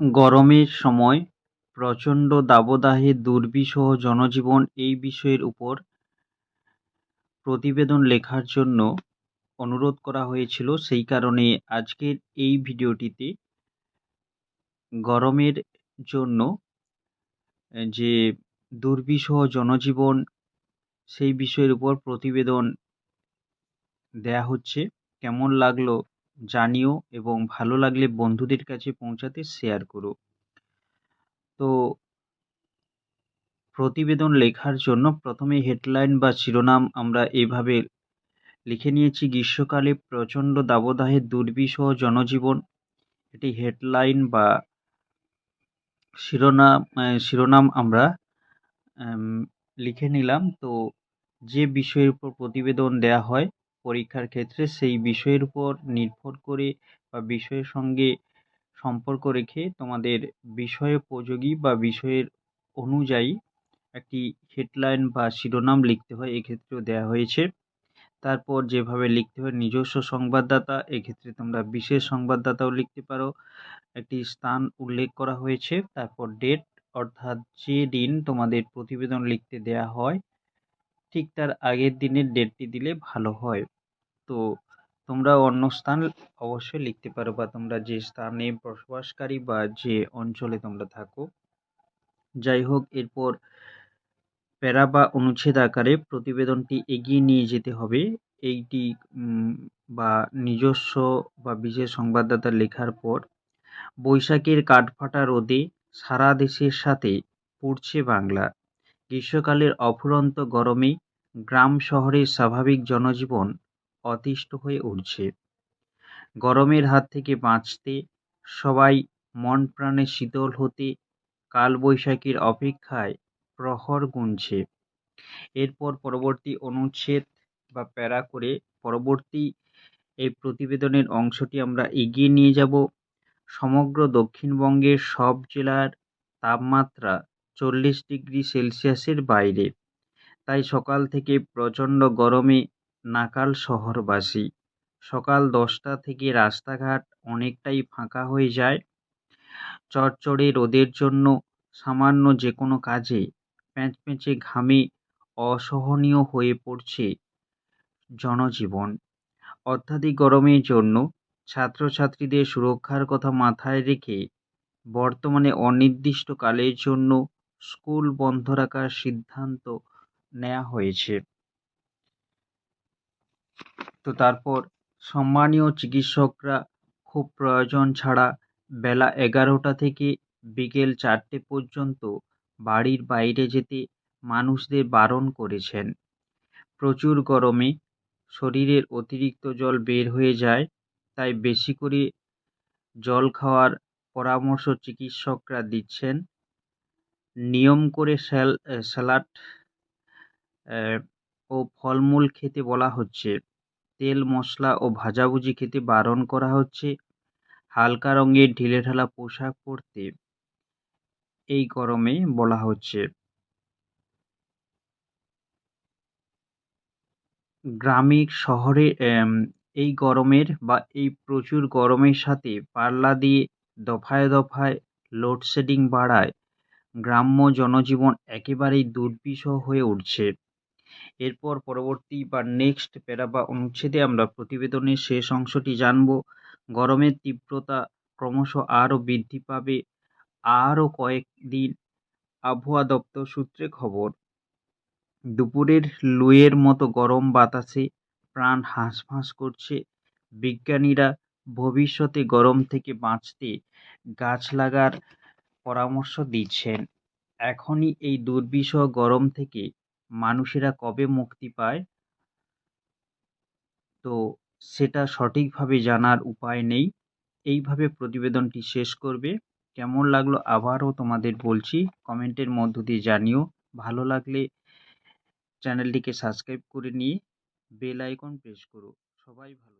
গরমের সময়, প্রচণ্ড দাবদাহে দুর্বিষহ জনজীবন এই বিষয়ের উপর প্রতিবেদন লেখার জন্য অনুরোধ করা হয়েছিল। সেই কারণে আজকের এই ভিডিওটিতে গরমের জন্য যে দুর্বিষহ জনজীবন সেই বিষয়ের উপর প্রতিবেদন দেয়া হচ্ছে, কেমন লাগল জানিও এবং ভালো লাগলে বন্ধুদের কাছে পৌঁছাতে শেয়ার করো। তো প্রতিবেদন লেখার জন্য প্রথমে হেডলাইন বা শিরোনাম আমরা এভাবে লিখে নিয়েছি, গ্রীষ্মকালে প্রচণ্ড দাবদাহে দুর্বিষহ জনজীবন। এটি হেডলাইন বা শিরোনাম শিরোনাম আমরা লিখে নিলাম। তো যে বিষয়ের উপর প্রতিবেদন দেয়া হয় পরীক্ষার ক্ষেত্রে সেই বিষয়ের উপর নির্ভর করে বা বিষয়ের সঙ্গে সম্পর্ক রেখে তোমাদের বিষয়োপযোগী বা বিষয়ের অনুযায়ী একটি হেডলাইন বা শিরোনাম লিখতে হয়, এক্ষেত্রেও দেওয়া হয়েছে। তারপর যেভাবে লিখতে হয়, নিজস্ব সংবাদদাতা, এক্ষেত্রে তোমরা বিশেষ সংবাদদাতাও লিখতে পারো। একটি স্থান উল্লেখ করা হয়েছে, তারপর ডেট অর্থাৎ যে দিন তোমাদের প্রতিবেদন লিখতে দেয়া হয় ঠিক তার আগের দিনের ডেটটি দিলে ভালো হয়। তো তোমরা অন্য স্থান অবশ্যই লিখতে পারো বা তোমরা যে স্থানে বসবাসকারী বা যে অঞ্চলে তোমরা থাকো। যাই হোক, এরপর প্যারা বা অনুচ্ছেদ আকারে প্রতিবেদনটি এগিয়ে নিয়ে যেতে হবে। এইটি বা নিজস্ব বা বিশেষ সংবাদদাতা লেখার পর বৈশাখের কাঠফাটা রোদে সারা দেশের সাথে পড়ছে বাংলা। গ্রীষ্মকালের অফুরন্ত গরমে গ্রাম শহরের স্বাভাবিক জনজীবন অতিষ্ঠ হয়ে উঠছে। গরমের হাত থেকে বাঁচতে, সবাই মন প্রাণে শীতল হতে, কালবৈশাখীর অপেক্ষায় প্রহর গুনছে। এরপর পরবর্তী অনুচ্ছেদ বা প্যারা করে পরবর্তী এই প্রতিবেদনের অংশটি আমরা এগিয়ে নিয়ে যাব। সমগ্র দক্ষিণবঙ্গের সব জেলার তাপমাত্রা চল্লিশ ডিগ্রি সেলসিয়াসের বাইরে। তাই সকাল থেকে প্রচণ্ড গরমে নাকাল শহরবাসী। সকাল দশটা থেকে রাস্তাঘাট অনেকটাই ফাঁকা হয়ে যায়। চড়চড়ে রোদের জন্য সামান্য যে কোনো কাজে প্যাঁচপ্যাঁচে ঘামে অসহনীয় হয়ে পড়ছে জনজীবন। অত্যাধিক গরমের জন্য ছাত্রছাত্রীদের সুরক্ষার কথা মাথায় রেখে বর্তমানে অনির্দিষ্টকালের জন্য স্কুল বন্ধ রাখার সিদ্ধান্ত নেওয়া হয়েছে। তো তারপর সম্মানীয় চিকিৎসকরা খুব প্রয়োজন ছাড়া বেলা এগারোটা থেকে বিকেল চারটে পর্যন্ত বাড়ির বাইরে যেতে মানুষদের বারণ করেছেন। প্রচুর গরমে শরীরের অতিরিক্ত জল বের হয়ে যায়, তাই বেশি করে জল খাওয়ার পরামর্শ চিকিৎসকরা দিচ্ছেন। নিয়ম করে স্যাল স্যালাড ও ফলমূল খেতে বলা হচ্ছে। তেল, মশলা ও ভাজাভুজি খেতে বারণ করা হচ্ছে। হালকা রঙের ঢিলেঢালা পোশাক পরতে এই গরমে বলা হচ্ছে। গ্রামে, শহরে এই গরমের বা এই প্রচুর গরমের সাথে পাল্লা দিয়ে দফায় দফায় লোডশেডিং বাড়ায়। গ্রাম্য জনজীবন একেবারেই দুর্বিষহ হয়ে উঠছে। এরপর পরবর্তী বা নেক্সট প্যারা বা অনুচ্ছেদে আমরা প্রতিবেদনের শেষ অংশটি জানব। গরমের তীব্রতা ক্রমশ আরও বৃদ্ধি পাবে। আরও কয়েকদিন আবহাওয়া দপ্তর সূত্রে খবর, দুপুরের লুয়ের মতো গরম বাতাসে প্রাণ হাঁসফাঁস করছে। বিজ্ঞানীরা ভবিষ্যতে গরম থেকে বাঁচতে গাছ লাগার পরামর্শ দিচ্ছেন। এখনই এই দুর্বিষহ গরম থেকে মানুষেরা কবে মুক্তি পায়? তো সেটা সঠিকভাবে জানার উপায় নেই। এইভাবে প্রতিবেদনটি শেষ করবে। কেমন লাগল আবারও তোমাদের বলছি, কমেন্টের মধ্য দিয়ে জানিও। ভালো লাগলে চ্যানেলটিকে সাবস্ক্রাইব করে নিয়ে বেল আইকন প্রেস করো। সবাই ভালো